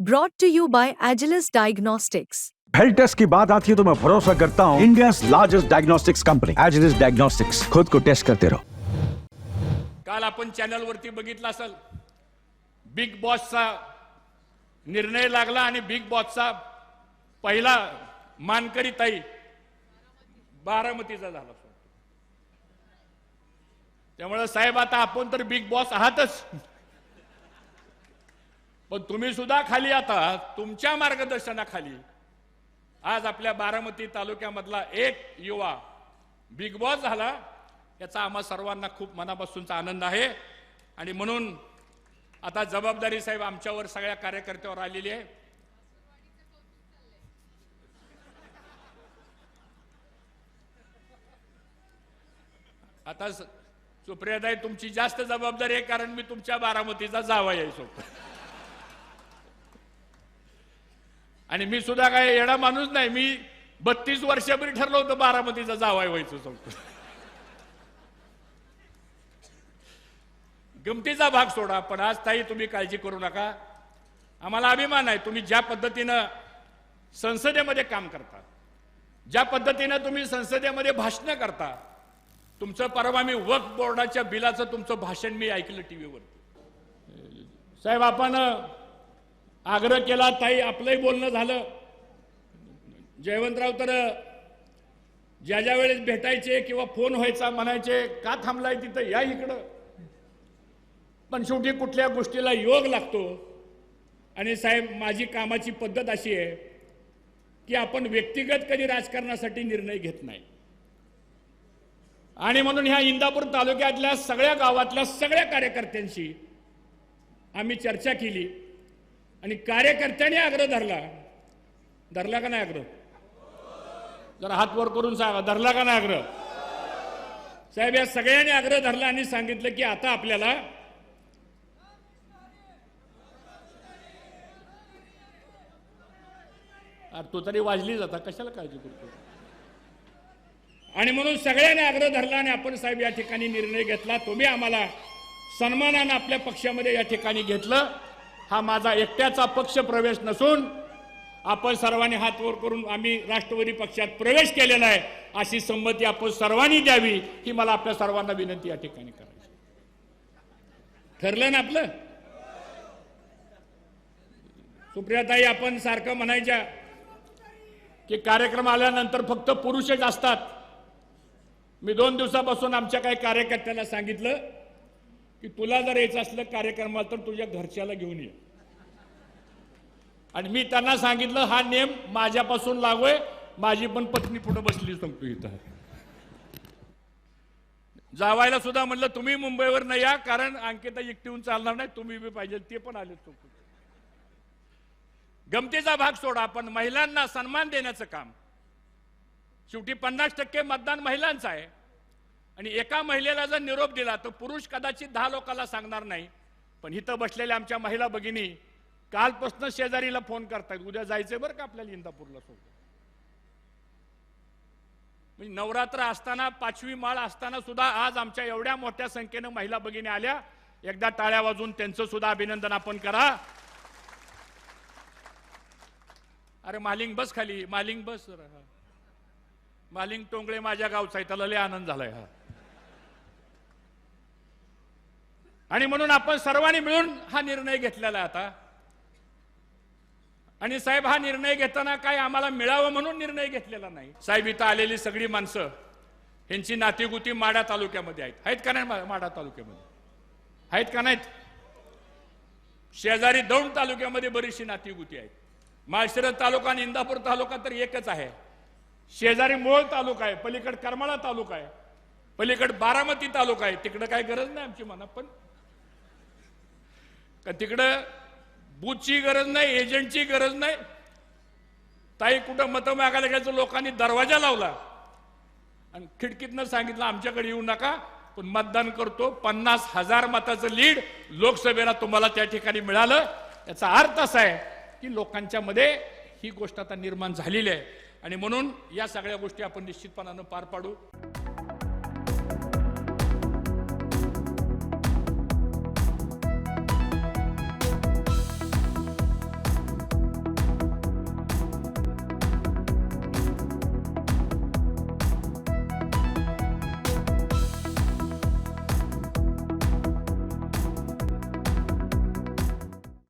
Brought to you by Agilus Diagnostics. Health test की बात आती है तो मैं भरोसा करता हूँ India largest diagnostics company Agilus diagnostics खुद को टेस्ट करते रहो काल आपण चॅनलवरती बघितलं असेल बिग बॉसचा निर्णय लागला आणि बिग बॉसचा पहिला मानकरी ताई बारामतीचा झाला. त्यामुळे साहेब आता आपण तर बिग बॉस आहातच. पण तुम्ही सुद्धा खाली आता तुमच्या मार्गदर्शनाखाली. आज आपल्या बारामती तालुक्यामधला एक युवा बिग बॉस झाला याचा आम्हा सर्वांना खूप मनापासूनचा आनंद आहे. आणि म्हणून आता जबाबदारी साहेब आमच्यावर सगळ्या कार्यकर्त्यावर आलेली आहे. आता स- तुमची जास्त जबाबदारी आहे कारण मी तुमच्या बारामतीचा जावा यायचो आणि मी सुद्धा काय येडा माणूस नाही मी बत्तीस वर्षापूर्वी ठरलं होतं बारामतीचा जावाय व्हायचं सांगतो गमतीचा भाग सोडा पण आज ताई तुम्ही काळजी करू नका. आम्हाला अभिमान आहे तुम्ही ज्या पद्धतीनं संसदेमध्ये काम करता ज्या पद्धतीनं तुम्ही संसदेमध्ये भाषणं करता तुमचं परवा मी वक्फ बोर्डाच्या बिलाचं तुमचं भाषण मी ऐकलं टीव्हीवर साहेब आपण आग्रह केला ताई आपलंही बोलणं झालं. जयवंतराव तर ज्या ज्या वेळेस भेटायचे किंवा फोन व्हायचा म्हणायचे का थांबलाय तिथं? या इकडं. पण शेवटी कुठल्या गोष्टीला योग लागतो. आणि साहेब माझी कामाची पद्धत अशी आहे की आपण व्यक्तिगत कधी राजकारणासाठी निर्णय घेत नाही. आणि म्हणून ह्या इंदापूर तालुक्यातल्या सगळ्या गावातल्या सगळ्या कार्यकर्त्यांशी आम्ही चर्चा केली. आणि कार्यकर्त्यांनी आग्रह धरला. धरला का नाही आग्रह? जरा हात वर करून सांगा धरला का नाही आग्रह? साहेब या सगळ्यांनी आग्रह धरला आणि सांगितलं की आता आपल्याला तो तरी वाजली जाता कशाला काळजी करतो आणि म्हणून सगळ्यांनी आग्रह धरला आणि आपण साहेब या ठिकाणी निर्णय घेतला. तुम्ही आम्हाला सन्मानानं आपल्या पक्षामध्ये या ठिकाणी घेतलं. हा माझा एकट्याचा पक्ष प्रवेश नसून आपण सर्वांनी हात वर करून आम्ही राष्ट्रवादी पक्षात प्रवेश केलेला आहे अशी संमती आपण सर्वांनी द्यावी ही मला आपल्या सर्वांना विनंती या ठिकाणी करायची. ठरलं ना आपलं? सुप्रियाताई आपण सारखं म्हणायच्या की कार्यक्रम आल्यानंतर फक्त पुरुषच असतात. मी दोन दिवसापासून आमच्या काही कार्यकर्त्यांना सांगितलं की तुला जर यायचं असलं कार्यक्रमाला तर तुझ्या घरच्याला घेऊन ये. आणि मी त्यांना सांगितलं हा नेम माझ्यापासून लागू आहे माझी पण पत्नी पुढे बसली सांगतो इथं. जावायला सुद्धा म्हणलं तुम्ही मुंबईवर नाही या कारण अंकिता एकटीहून चालणार नाही तुम्ही बी पाहिजे ते पण आले चौकून गमतीचा भाग सोडा पण महिलांना सन्मान देण्याचं काम. शेवटी पन्नास टक्के मतदान महिलांचं आहे. आणि एका महिलेला जर निरोप दिला तर पुरुष कदाचित दहा लोकांना सांगणार नाही. पण इथं बसलेल्या आमच्या महिला भगिनी कालपासून शेजारीला फोन करतायत. उद्या जायचंय बरं का आपल्याला इंदापूरला सोबत म्हणजे नवरात्र असताना पाचवी माळ असताना सुद्धा आज आमच्या एवढ्या मोठ्या संख्येनं महिला भगिनी आल्या. एकदा टाळ्या वाजून त्यांचं सुद्धा अभिनंदन आपण करा. अरे मालिंग बस खाली. मालिंग बस मालिंग टोंगळे माझ्या गावचा आहे. त्याला लय आनंद झालाय हा. आणि म्हणून आपण सर्वांनी मिळून हा निर्णय घेतलेला आहे आता. आणि साहेब हा निर्णय घेताना काय आम्हाला मिळावं म्हणून निर्णय घेतलेला नाही. साहेब इथं आलेली सगळी माणसं ह्यांची नातीगुती माडा तालुक्यामध्ये आहेत. आहेत का नाही माडा तालुक्यामध्ये? आहेत का नाहीत? शेजारी दौंड तालुक्यामध्ये बरीचशी नातीगुती आहेत. माळशिरस तालुका आणि इंदापूर तालुका तर एकच आहे. शेजारी मोळ तालुका आहे पलीकड करमाळा तालुका आहे पलीकड बारामती तालुका आहे. तिकडं काय गरज नाही आमची म्हणा पण का तिकडं बूथची गरज नाही एजंटची गरज नाही. ताई कुठं मतं मागायला घ्यायचं लोकांनी दरवाजा लावला. आणि खिडकीतनं सांगितलं आमच्याकडे येऊ नका पण मतदान करतो. पन्नास हजार मताचं लीड लोकसभेला तुम्हाला त्या ठिकाणी मिळालं. याचा अर्थ असा आहे की लोकांच्या मध्ये ही गोष्ट आता निर्माण झालेली आहे. आणि म्हणून या सगळ्या गोष्टी आपण निश्चितपणानं पार पाडू.